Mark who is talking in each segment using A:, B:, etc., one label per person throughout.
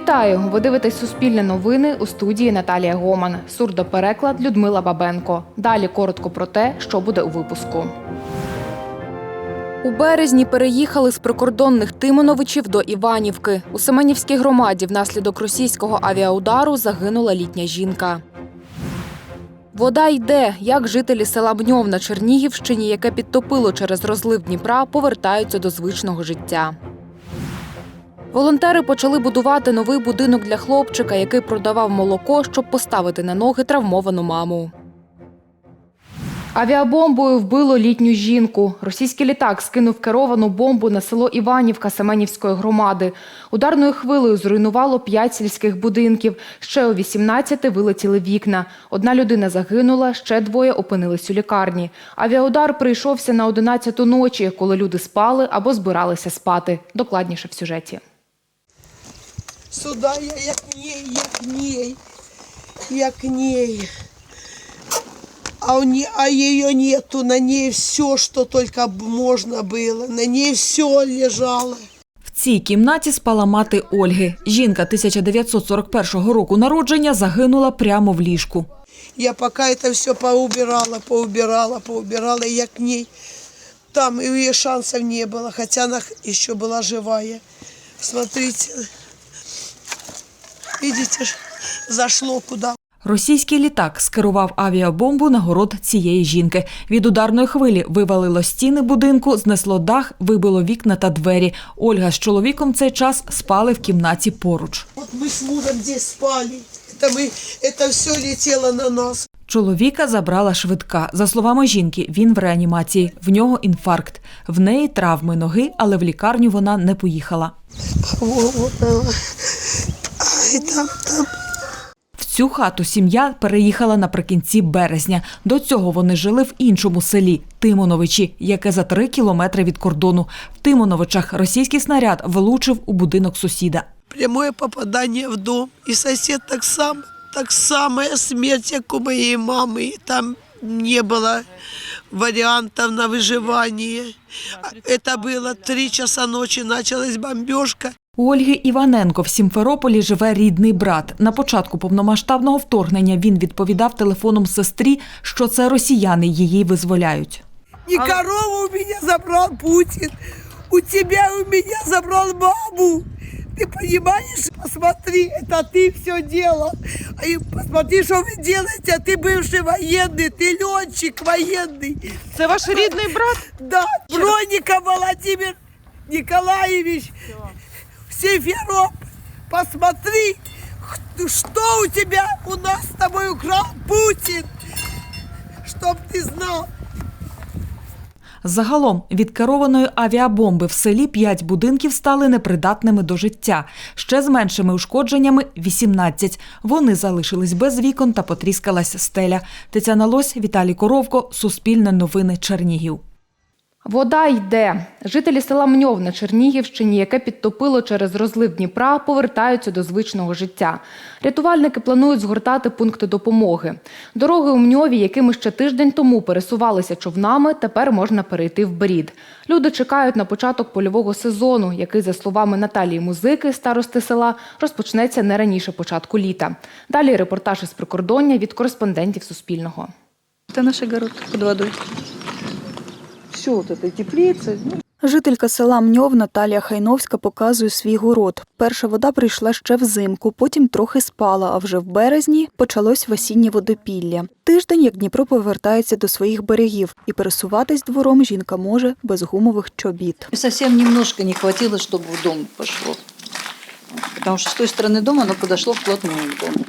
A: Вітаю! Ви дивитесь Суспільне новини у студії Наталія Гоман. Сурдопереклад Людмила Бабенко. Далі коротко про те, що буде у випуску. У березні переїхали з прикордонних Тимоновичів до Іванівки. У Семенівській громаді внаслідок російського авіаудару загинула літня жінка. Вода йде, як жителі села Бньов на Чернігівщині, яке підтопило через розлив Дніпра, повертаються до звичного життя. Волонтери почали будувати новий будинок для хлопчика, який продавав молоко, щоб поставити на ноги травмовану маму. Авіабомбою вбило літню жінку. Російський літак скинув керовану бомбу на село Іванівка Семенівської громади. Ударною хвилею зруйнувало п'ять сільських будинків. Ще у 18 вилетіли вікна. Одна людина загинула, ще двоє опинились у лікарні. Авіаудар прийшовся на 11-ту ночі, коли люди спали або збиралися спати. Докладніше в сюжеті.
B: Сюда я як ней, як ней, як ней. А, у не, а ее нету, на ней все, что только б- можно было. На ней все лежало.
C: В цій кімнаті спала мати Ольги. Жінка 1941 року народження загинула прямо в ліжку.
B: Я пока это все поубирала, поубирала, поубирала, я к ней. Там и у нее шансов не было, хотя она х- еще была живая. Смотрите, видите, ж, зашло куда.
C: Російський літак скерував авіабомбу на город цієї жінки. Від ударної хвилі вивалило стіни будинку, знесло дах, вибило вікна та двері. Ольга з чоловіком в цей час спали в кімнаті поруч.
B: Вот мы с мужем здесь спали. Это, мы, это все летело на нас.
C: Чоловіка забрала швидка. За словами жінки, він в реанімації. В нього інфаркт. В неї травми ноги, але в лікарню вона не поїхала.
B: Вот, вот она. Ай, там, там.
C: В цю хату сім'я переїхала наприкінці березня. До цього вони жили в іншому селі Тимоновичі, яке за три кілометри від кордону. В Тимоновичах російський снаряд влучив у будинок сусіда.
B: Прямое попадание в дом. И сосед так сам, так самая смерть, как у моей мамы. И Там не было вариантов на выживание. А Это было три часа ночи, началась бомбежка.
C: У Ольги Іваненко в Сімферополі живе рідний брат. На початку повномасштабного вторгнення він відповідав телефоном сестрі, що це росіяни її визволяють.
B: И корову у меня забрал Путин. У тебя у меня забрал маму. Ты понимаешь? Посмотри, это ты все делал. А и посмотри, что вы делаете. Ты бывший военный, ты летчик военный.
D: Це ваш рідний брат?
B: Да, Бронников Владимир Николаевич. Симферополь. Посмотри, что у тебя у нас с тобой украл Путин. Чтоб ты знал.
C: Загалом від керованої авіабомби в селі п'ять будинків стали непридатними до життя. Ще з меншими ушкодженнями 18. Вони залишились без вікон та потріскалась стеля. Тетяна Лось, Віталій Коровко, Суспільне новини Чернігів.
A: Вода йде. Жителі села Мньов на Чернігівщині, яке підтопило через розлив Дніпра, повертаються до звичного життя. Рятувальники планують згортати пункти допомоги. Дороги у Мньові, якими ще тиждень тому пересувалися човнами, тепер можна перейти в Берід. Люди чекають на початок польового сезону, який, за словами Наталії Музики, старости села, розпочнеться не раніше початку літа. Далі репортаж із прикордоння від кореспондентів Суспільного.
E: Это наш огород под водой Все вот это теплица. ну,
F: Жителька села Мньов Наталія Хайновська показує свій город. Перша вода прийшла ще взимку, потім трохи спала, а вже в березні почалось весіннє водопілля. Тиждень, як Дніпро повертається до своїх берегів, і пересуватись двором жінка може без гумових чобіт.
E: И совсем немножко не хватило, чтобы в дом пошло. Потому что с той стороны дома оно подошло вплотную к дому.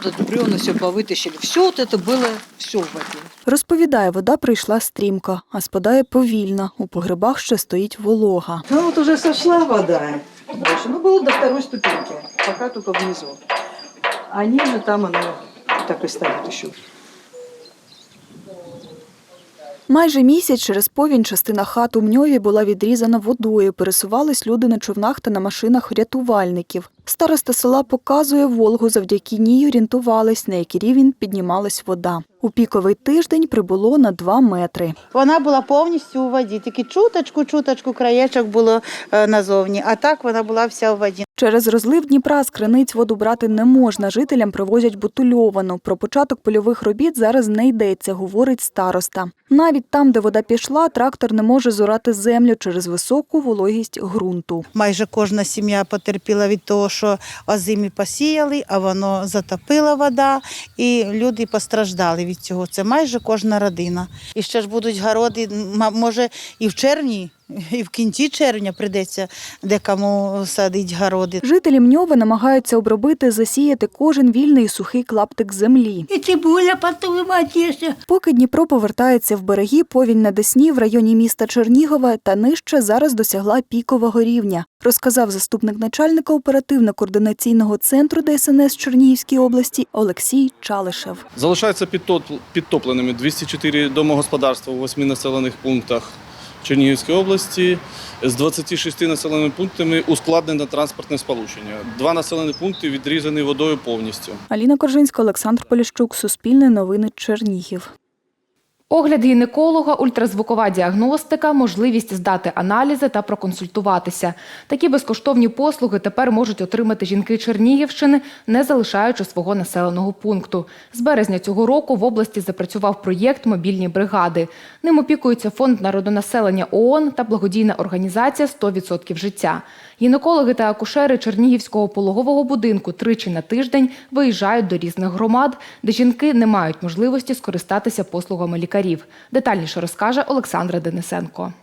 E: Вот это бревна все повытащили. Все вот это было все в воде.
F: Розповідає, вода прийшла стрімко, а спадає повільно. У погребах ще стоїть волога.
E: Ну вот уже сошла вода. Дальше. Ну было до второй ступеньки. Пока только внизу. А ниже там оно так и стоит еще.
F: Майже місяць через повінь частина хат у Мньові була відрізана водою. Пересувались люди на човнах та на машинах рятувальників. Староста села показує Волгу, завдяки ній орієнтувались, на який рівень піднімалась вода. У піковий тиждень прибуло на 2 метри.
D: Вона була повністю у воді, тільки чуточку, чуточку краєчок було е, назовні, а так вона була вся у воді.
F: Через розлив Дніпра з криниць воду брати не можна. Жителям привозять бутильовану. Про початок польових робіт зараз не йдеться, говорить староста. Навіть там, де вода пішла, трактор не може зорати землю через високу вологість ґрунту.
D: Майже кожна сім'я потерпіла від того, що озимі посіяли, а воно затопила вода, і люди постраждали від цього. Це майже кожна родина. І ще ж будуть городи, може, і в червні, і в кінці червня прийдеться декому садити городи.
F: Жителі Мньова намагаються обробити, засіяти кожен вільний сухий клаптик землі.
B: И цибуля потом.
F: Поки Дніпро повертається в береги, повінь на Десні в районі міста Чернігова та нижче зараз досягла пікового рівня, розказав заступник начальника оперативно-координаційного центру ДСНС Чернігівській області Олексій Чалишев.
G: Залишаються підтоп- підтопленими 204 домогосподарства у 8 населених пунктах Чернігівської області. З 26 населеними пунктами ускладнено транспортне сполучення. Два населені пункти відрізані водою повністю.
F: Аліна Коржинська, Олександр Поліщук, Суспільне новини Чернігів.
A: Огляд гінеколога, ультразвукова діагностика, можливість здати аналізи та проконсультуватися. Такі безкоштовні послуги тепер можуть отримати жінки Чернігівщини, не залишаючи свого населеного пункту. З березня цього року в області запрацював проєкт Мобільні бригади. Ним опікується фонд народонаселення ООН та благодійна організація «100% життя. Гінекологи та акушери Чернігівського пологового будинку тричі на тиждень виїжджають до різних громад, де жінки не мають можливості скористатися послугами лікарів. Детальніше розкаже Олександра Денисенко.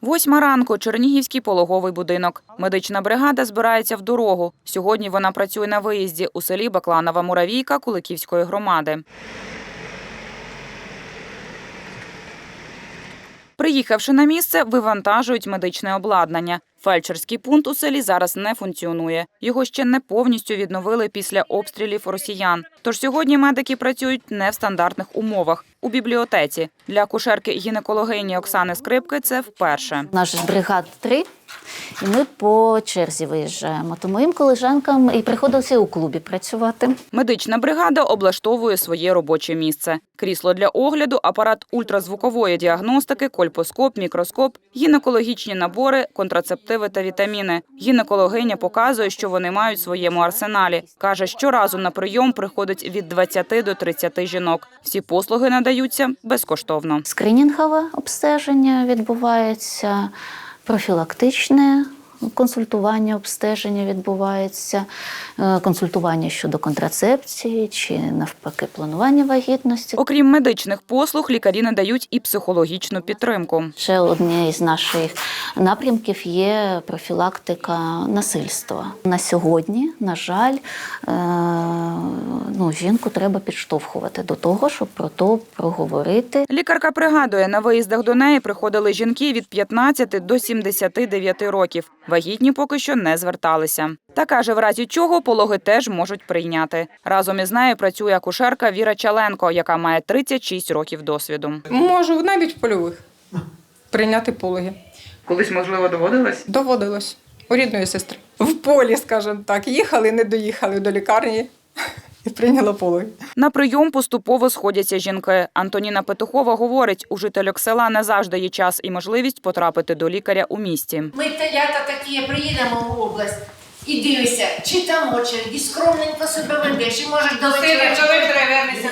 H: Восьма ранку Чернігівський пологовий будинок. Медична бригада збирається в дорогу. Сьогодні вона працює на виїзді у селі Бакланова Муравійка Куликівської громади. Приїхавши на місце, вивантажують медичне обладнання. Фельдшерський пункт у селі зараз не функціонує. Його ще не повністю відновили після обстрілів росіян. Тож сьогодні медики працюють не в стандартних умовах у бібліотеці. Для кушерки гінекологині Оксани Скрипки це вперше.
I: Наш бригад 3, і ми по черзі виїжджаємо. То моїм колежанкам і приходилося у клубі працювати.
H: Медична бригада облаштовує своє робоче місце: крісло для огляду, апарат ультразвукової діагностики, кольпоскоп, мікроскоп, гінекологічні набори, контрацептиви та вітаміни. Гінекологиня показує, що вони мають в своєму арсеналі. каже, щоразу на прийом приходить від 20 до 30 жінок. Всі послуги надаються безкоштовно.
I: Скринінгове обстеження відбувається, профілактичне консультування, обстеження відбувається, е, консультування щодо контрацепції чи навпаки планування вагітності.
H: Окрім медичних послуг, лікарі надають і психологічну підтримку.
I: Ще одне із наших напрямків є профілактика насильства. На сьогодні, на жаль, е, ну, жінку треба підштовхувати до того, щоб про то проговорити.
H: Лікарка пригадує, на виїздах до неї приходили жінки від 15 до 79 років. Вагітні поки що не зверталися. Та каже, в разі чого пологи теж можуть прийняти. Разом із нею працює акушерка Віра Чаленко, яка має 36 років досвіду.
J: Можу навіть в польових прийняти пологи.
H: Колись, можливо, доводилось?
J: Доводилось у рідної сестри. В полі, скажімо так, їхали, не доїхали до лікарні і прийняла пологи.
H: На прийом поступово сходяться жінки. Антоніна Петухова говорить, у жительок села не завжди є час і можливість потрапити до лікаря у місті.
K: Ми телята такі приїдемо в область і дивишся, чи там очереді, скромненько себе ведеш, і можеш до вечора,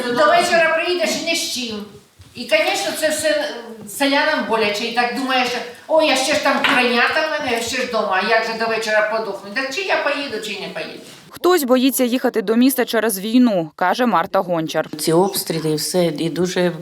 K: до вечора приїдеш і не з чим. І, звісно, це все селянам боляче. І так думаєш, о, я ще ж там куренята в мене, ще ж вдома, а як же до вечора подохну? Так чи я поїду, чи не поїду?
H: Хтось боїться їхати до міста через війну, каже Марта Гончар.
L: Ці обстріли і все, і дуже,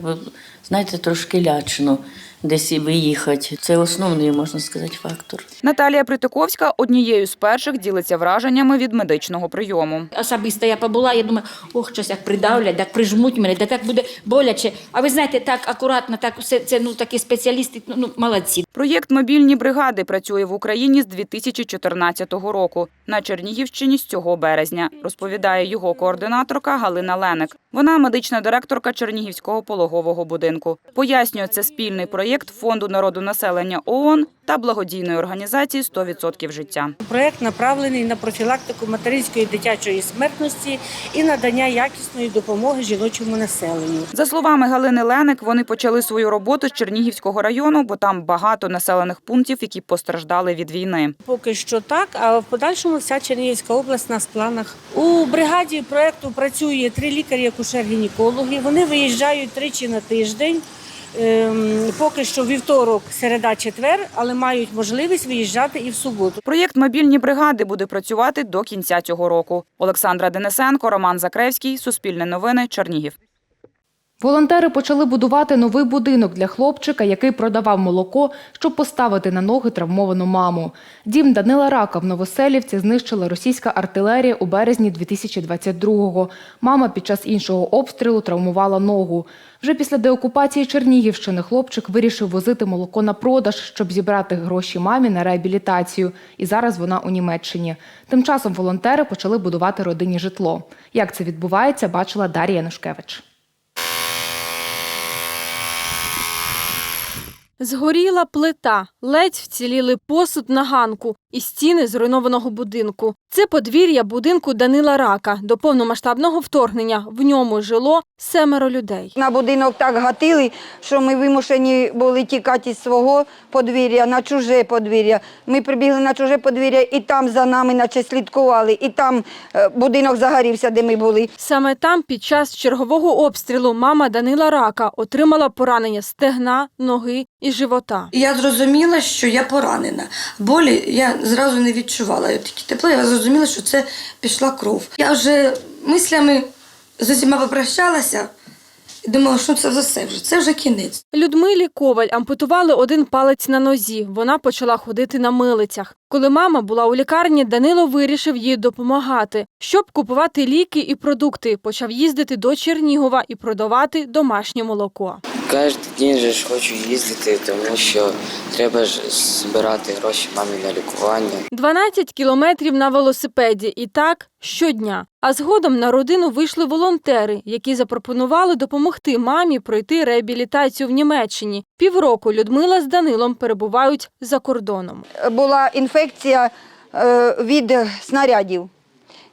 L: знаєте, трошки лячно десь і виїхати. Це основний, можна сказати, фактор.
H: Наталія Притиковська однією з перших ділиться враженнями від медичного прийому.
M: Особисто я побула, я думаю, ох, щось як придавлять, так прижмуть мене, да так буде боляче. А ви знаєте, так акуратно, так все це ну такі спеціалісти, ну, ну молодці.
H: Проєкт Мобільні бригади працює в Україні з 2014 року. На Чернігівщині з цього березня, розповідає його координаторка Галина Леник. Вона медична директорка Чернігівського пологового будинку. Пояснює, це спільний проєкт проєкт Фонду народу населення ООН та благодійної організації «100% життя.
N: Проект направлений на профілактику материнської дитячої смертності і надання якісної допомоги жіночому населенню.
H: За словами Галини Леник, вони почали свою роботу з Чернігівського району, бо там багато населених пунктів, які постраждали від війни.
N: Поки що так, а в подальшому вся Чернігівська область нас в планах. У бригаді проекту працює три лікарі акушер-гінекологи. Вони виїжджають тричі на тиждень. Ем, Поки що вівторок, середа, четвер, але мають можливість виїжджати і в суботу.
H: Проєкт мобільні бригади буде працювати до кінця цього року. Олександра Денисенко, Роман Закревський, Суспільне новини, Чернігів.
A: Волонтери почали будувати новий будинок для хлопчика, який продавав молоко, щоб поставити на ноги травмовану маму. Дім Данила Рака в Новоселівці знищила російська артилерія у березні 2022-го. Мама під час іншого обстрілу травмувала ногу. Вже після деокупації Чернігівщини хлопчик вирішив возити молоко на продаж, щоб зібрати гроші мамі на реабілітацію. І зараз вона у Німеччині. Тим часом волонтери почали будувати родині житло. Як це відбувається, бачила Дар'я Янушкевич.
O: Згоріла плита, ледь вціліли посуд на ганку і стіни зруйнованого будинку. Це подвір'я будинку Данила Рака. До повномасштабного вторгнення в ньому жило семеро людей.
P: На будинок так гатили, що ми вимушені були тікати із свого подвір'я на чуже подвір'я. Ми прибігли на чуже подвір'я і там за нами наче слідкували, і там е, будинок загорівся, де ми були.
O: Саме там під час чергового обстрілу мама Данила Рака отримала поранення стегна, ноги і живота.
Q: Я зрозуміла, що я поранена. Болі я зразу не відчувала. От такі тепло, я зрозуміла, що це пішла кров. Я вже мислями з усіма попрощалася думала, що це за все вже, це вже кінець.
O: Людмилі Коваль ампутували один палець на нозі. Вона почала ходити на милицях. Коли мама була у лікарні, Данило вирішив їй допомагати. Щоб купувати ліки і продукти, почав їздити до Чернігова і продавати домашнє молоко.
R: Кожен день же ж хочу їздити, тому що треба ж збирати гроші мамі на лікування.
O: 12 кілометрів на велосипеді і так щодня. А згодом на родину вийшли волонтери, які запропонували допомогти мамі пройти реабілітацію в Німеччині. Півроку Людмила з Данилом перебувають за кордоном.
P: Була інфекція е, від снарядів.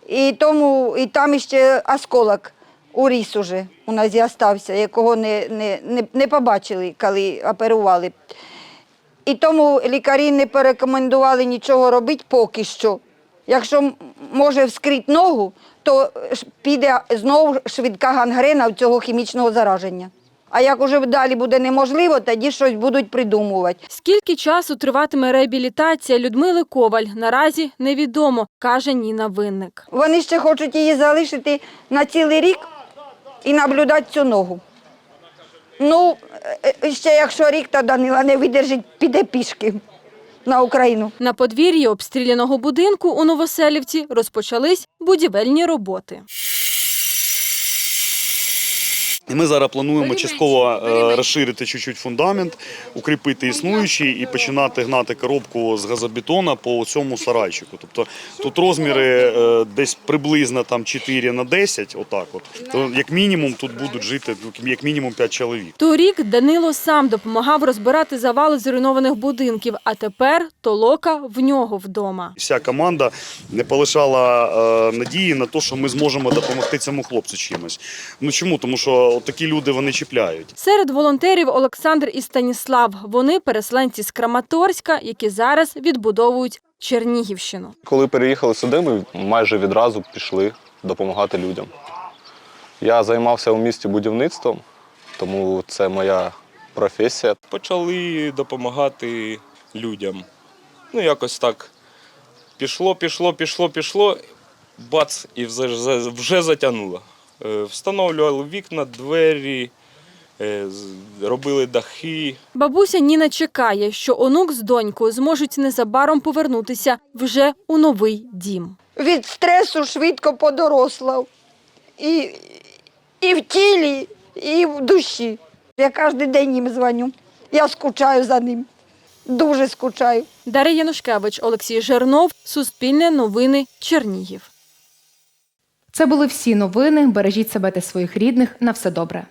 P: І тому і там ще осколок уріс уже у нас і остався, якого не, не, не, не побачили, коли оперували. І тому лікарі не порекомендували нічого робити поки що. Якщо може вскрити ногу, то піде знову швидка гангрена цього хімічного зараження. А як уже далі буде неможливо, тоді щось будуть придумувати.
O: Скільки часу триватиме реабілітація Людмили Коваль, наразі невідомо, каже Ніна Винник.
P: Вони ще хочуть її залишити на цілий рік і наблюдати цю ногу. Ну, е, е, ще якщо рік, то Данила не видержить, піде пішки на Україну.
O: На подвір'ї обстріляного будинку у Новоселівці розпочались будівельні роботи.
S: І ми зараз плануємо частково е, розширити чуть-чуть фундамент, укріпити існуючий і починати гнати коробку з газобетона по цьому сарайчику. Тобто тут розміри е, десь приблизно там 4 на 10, отак от. То як мінімум тут будуть жити ну, як мінімум 5 чоловік.
O: Торік Данило сам допомагав розбирати завали зруйнованих будинків, а тепер толока в нього вдома.
S: Вся команда не полишала е, надії на те, що ми зможемо допомогти цьому хлопцю чимось. Ну чому? Тому що от такі люди вони чіпляють.
O: Серед волонтерів Олександр і Станіслав. Вони переселенці з Краматорська, які зараз відбудовують Чернігівщину.
T: Коли переїхали сюди, ми майже відразу пішли допомагати людям. Я займався у місті будівництвом, тому це моя професія.
U: Почали допомагати людям. Ну, якось так. Пішло, пішло, пішло, пішло, бац, і вже, вже- вже затягнуло. Е, Встановлювали вікна, двері, е, робили дахи.
O: Бабуся Ніна чекає, що онук з донькою зможуть незабаром повернутися вже у новий дім.
P: Від стресу швидко подорослав. І, і в тілі, і в душі. Я кожен день їм дзвоню. Я скучаю за ним. Дуже скучаю.
O: Дар'я Янушкевич, Олексій Жернов, Суспільне новини, Чернігів.
A: Це були всі новини. Бережіть себе та своїх рідних. На все добре.